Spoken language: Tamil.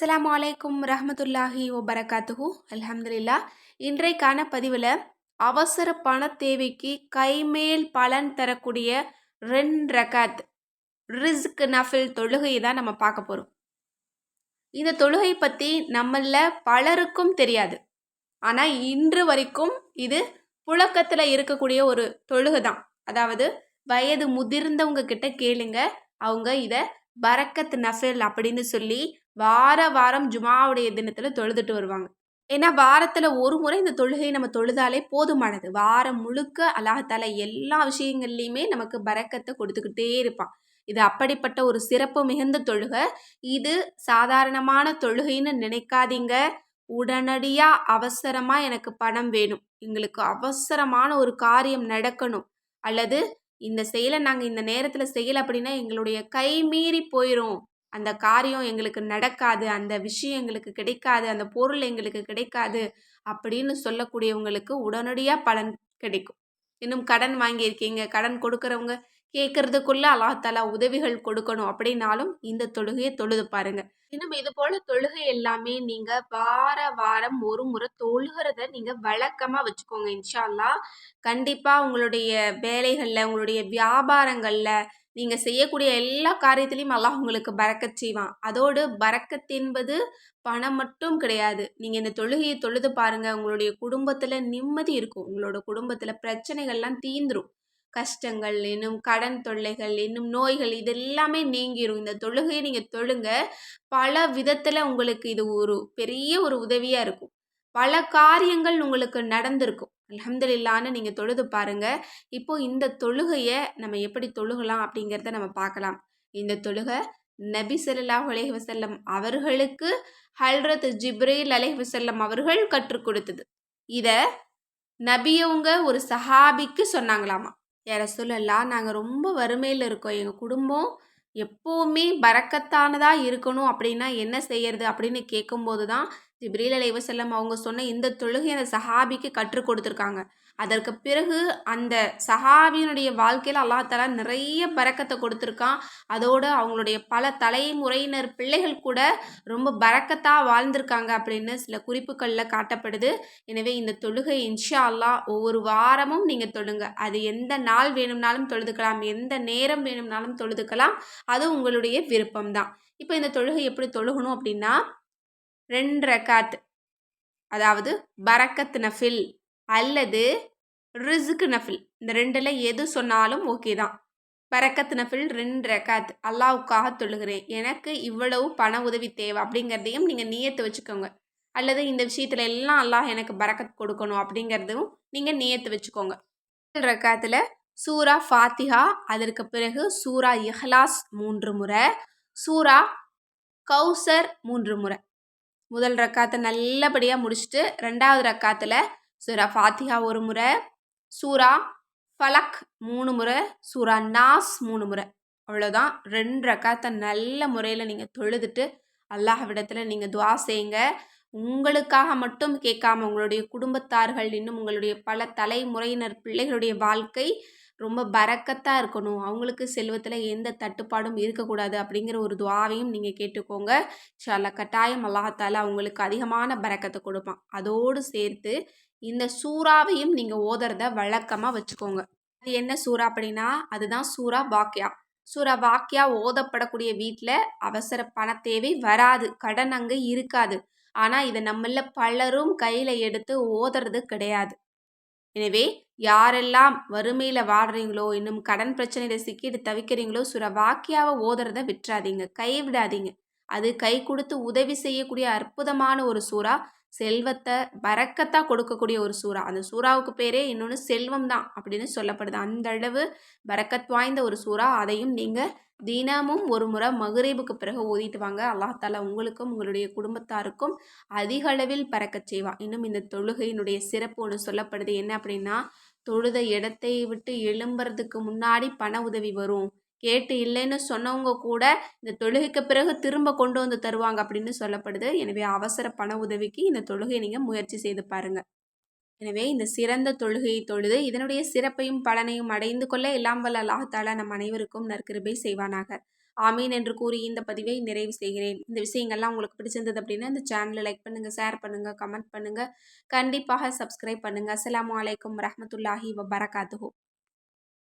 அஸ்லாம் வலைக்கும் ரஹமத்துல்லாஹி ஒபரகாத்துஹு அலமதுல்லா இன்றைக்கான பதிவில் அவசர பண தேவைக்கு கைமேல் பலன் தரக்கூடிய ரென் ரகாத் ரிஸ்க் நஃபில் தொழுகையை தான் நம்ம பார்க்க போகிறோம் இந்த தொழுகை பற்றி நம்மள பலருக்கும் தெரியாது. ஆனால் இன்று வரைக்கும் இது புழக்கத்தில் இருக்கக்கூடிய ஒரு தொழுகை தான். அதாவது வயது முதிர்ந்தவங்க கிட்ட கேளுங்க. அவங்க இதை பரக்கத் நஃபில் அப்படின்னு சொல்லி வார வாரம் ஜுமாவுடைய தினத்தில் தொழுதுட்டு வருவாங்க. ஏன்னா வாரத்தில் ஒரு முறை இந்த தொழுகையை நம்ம தொழுதாலே போதுமானது. வாரம் முழுக்க அல்லாஹால எல்லா விஷயங்கள்லையுமே நமக்கு பறக்கத்தை கொடுத்துக்கிட்டே இருப்பான். இது அப்படிப்பட்ட ஒரு சிறப்பு மிகுந்த தொழுகை. இது சாதாரணமான தொழுகைன்னு நினைக்காதீங்க. உடனடியாக அவசரமாக எனக்கு பணம் வேணும். எங்களுக்கு அவசரமான ஒரு காரியம் நடக்கணும். அல்லது இந்த செயலை நாங்கள் இந்த நேரத்தில் செய்யலை அப்படின்னா எங்களுடைய கை மீறி போயிடும் அந்த காரியம் எங்களுக்கு நடக்காது அந்த விஷயம் எங்களுக்கு கிடைக்காது அந்த பொருள் எங்களுக்கு கிடைக்காது அப்படின்னு சொல்லக்கூடியவங்களுக்கு உடனடியாக பலன் கிடைக்கும். இன்னும் கடன் வாங்கியிருக்கீங்க கடன் கொடுக்குறவங்க கேட்கறதுக்குள்ள அல்லாஹாலா உதவிகள் கொடுக்கணும் அப்படின்னாலும் இந்த தொழுகையை தொழுது பாருங்க. இன்னும் இது போல தொழுகை எல்லாமே நீங்க வார வாரம் ஒரு முறை தொழுகிறத நீங்க வழக்கமா வச்சுக்கோங்க. இன்ஷால்லா கண்டிப்பாக கண்டிப்பா உங்களுடைய வேலைகள்ல உங்களுடைய வியாபாரங்கள்ல நீங்கள் செய்யக்கூடிய எல்லா காரியத்திலையும் அல்லாஹ் உங்களுக்கு பறக்கச் செய்வான். அதோடு பறக்கத் என்பது பணம் மட்டும் கிடையாது. நீங்கள் இந்த தொழுகையை தொழுது பாருங்கள் உங்களுடைய குடும்பத்தில் நிம்மதி இருக்கும். உங்களோட குடும்பத்தில் பிரச்சனைகள்லாம் தீந்துரும் கஷ்டங்கள் இன்னும் கடன் தொல்லைகள் இன்னும் நோய்கள் இது எல்லாமே நீங்கிரும். இந்த தொழுகையை நீங்கள் தொழுங்க பல விதத்தில் உங்களுக்கு இது ஒரு பெரிய ஒரு உதவியாக இருக்கும். பல காரியங்கள் உங்களுக்கு நடந்திருக்கும். அலமதுல்லான்னு நீங்கள் தொழுது பாருங்கள் இப்போது இந்த தொழுகையை நம்ம எப்படி தொழுகலாம் அப்படிங்கிறத நம்ம பார்க்கலாம். இந்த தொழுகை நபி சொல்லாஹ் அலஹி வசல்லம் அவர்களுக்கு ஹல்ரத் ஜிப்ரேல் அலஹி வசல்லம் அவர்கள் கற்றுக் கொடுத்தது. இதை நபியவங்க ஒரு சஹாபிக்கு சொன்னாங்களாமா. யார சொல்லலாம் நாங்கள் ரொம்ப வறுமையில் இருக்கோம். எங்கள் குடும்பம் எப்போவுமே பறக்கத்தானதாக இருக்கணும். அப்படின்னா என்ன செய்யறது? அப்படின்னு கேட்கும்போது தான் ஜிப்ரீல் அலைவசல்லம் அவங்க சொன்ன இந்த தொழுகை அந்த சஹாபிக்கு கற்றுக் கொடுத்துருக்காங்க. அதற்கு பிறகு அந்த சஹாபியினுடைய வாழ்க்கையில் அல்லாஹாலா நிறைய பறக்கத்தை கொடுத்துருக்கான். அதோடு அவங்களுடைய பல தலைமுறையினர் பிள்ளைகள் கூட ரொம்ப பறக்கத்தாக வாழ்ந்திருக்காங்க அப்படின்னு சில குறிப்புகளில் காட்டப்படுது. எனவே இந்த தொழுகை இன்ஷா அல்லா ஒவ்வொரு வாரமும் நீங்கள் தொழுங்க அது எந்த நாள் வேணும்னாலும் தொழுதுக்கலாம் எந்த நேரம் வேணும்னாலும் தொழுதுக்கலாம். அது உங்களுடைய விருப்பம்தான். இப்போ இந்த தொழுகை எப்படி தொழுகணும் அப்படின்னா ரெண்டு ரக்காத் அதாவது பரக்கத் நஃபில் அல்லது ரிசுக்கு நஃபில் இந்த ரெண்டில் எது சொன்னாலும் ஓகே தான். பரக்கத் நஃபில் ரெண்டு ரக்காத் அல்லாவுக்காக தொழுகிறேன் எனக்கு இவ்வளவு பண உதவி தேவை அப்படிங்கிறதையும் நீங்கள் நியத்து வச்சுக்கோங்க. அல்லது இந்த விஷயத்துல எல்லாம் அல்லாஹ் எனக்கு பறக்கத் கொடுக்கணும் அப்படிங்கிறதும் நீங்கள் நியத்து வச்சுக்கோங்க. ரக்காத்தில் சூரா ஃபாத்திஹா அதற்கு பிறகு சூரா இஹ்லாஸ் மூன்று முறை சூரா கௌசர் மூன்று முறை. முதல் ரக்காத்தை நல்லபடியாக முடிச்சுட்டு ரெண்டாவது ரக்காத்தில் சூரா ஃபாத்திகா ஒரு முறை சூரா ஃபலக் மூணு முறை சூரா நாஸ் மூணு முறை. அவ்வளோதான் ரெண்டு ரக்காத்தை நல்ல முறையில் நீங்கள் தொழுதுட்டு அல்லாஹ் விடத்தில் நீங்கள் துவா செய்யுங்க. உங்களுக்காக மட்டும் கேட்காம உங்களுடைய குடும்பத்தார்கள் இன்னும் உங்களுடைய பல தலைமுறையினர் பிள்ளைகளுடைய வாழ்க்கை ரொம்ப பறக்கத்தாக இருக்கணும். அவங்களுக்கு செல்வத்தில் எந்த தட்டுப்பாடும் இருக்கக்கூடாது அப்படிங்கிற ஒரு துவாவையும் நீங்கள் கேட்டுக்கோங்க. ஷாலா கட்டாயம் அல்லாஹால அவங்களுக்கு அதிகமான பறக்கத்தை கொடுப்பான். அதோடு சேர்த்து இந்த சூறாவையும் நீங்கள் ஓதுறத வழக்கமாக வச்சுக்கோங்க. அது என்ன சூறா அப்படின்னா அதுதான் சூறா வாக்கியா. சூறா வாக்கியா ஓதப்படக்கூடிய வீட்டில் அவசர பண தேவை வராது. கடன் அங்கே இருக்காது. ஆனால் இதை நம்மள பலரும் கையில் எடுத்து ஓதுறது கிடையாது. எனவே யாரெல்லாம் வறுமையில் வாடுறீங்களோ இன்னும் கடன் பிரச்சனையில் சிக்கிட்டு தவிக்கிறீங்களோ சுர வாக்கியாவை ஓதுறத விட்டுறாதீங்க. கை விடாதீங்க. அது கை கொடுத்து உதவி செய்யக்கூடிய அற்புதமான ஒரு சூறா செல்வத்தை பறக்கத்தாக கொடுக்கக்கூடிய ஒரு சூறா. அந்த சூறாவுக்கு பேரே இன்னொன்று செல்வம் தான் அப்படின்னு சொல்லப்படுது. அந்த அளவு பறக்கத் வாய்ந்த ஒரு சூறா. அதையும் நீங்கள் தினமும் ஒரு முறை மகுரீபுக்கு பிறகு ஓதிட்டு வாங்க. அல்லாஹால உங்களுக்கும் உங்களுடைய குடும்பத்தாருக்கும் அதிக அளவில் பறக்கச் செய்வா இன்னும் இந்த தொழுகையினுடைய சிறப்பு ஒன்று சொல்லப்படுது. என்ன அப்படின்னா தொழுத இடத்தை விட்டு எழும்புறதுக்கு முன்னாடி பண உதவி வரும். கேட்டு இல்லைன்னு சொன்னவங்க கூட இந்த தொழுகைக்கு பிறகு திரும்ப கொண்டு வந்து தருவாங்க அப்படின்னு சொல்லப்படுது. எனவே அவசர பண உதவிக்கு இந்த தொழுகையை நீங்கள் முயற்சி செய்து பாருங்கள் எனவே இந்த சிறந்த தொழுகையை தொழுது இதனுடைய சிறப்பையும் பலனையும் அடைந்து கொள்ள எல்லாம் வல்ல அல்லாஹாலா நம் அனைவருக்கும் நற்கிருபை செய்வானாக. ஆமீன் என்று கூறி இந்த பதிவை நிறைவு செய்கிறேன். இந்த விஷயங்கள்லாம் உங்களுக்கு பிடிச்சிருந்தது அப்படின்னா இந்த சேனலை லைக் பண்ணுங்கள் ஷேர் பண்ணுங்கள் கமெண்ட் பண்ணுங்கள் கண்டிப்பாக சப்ஸ்கிரைப் பண்ணுங்கள் அஸ்லாம் அலைக்கும் ரஹமத்துல்லாஹி வபரகாத்துஹு.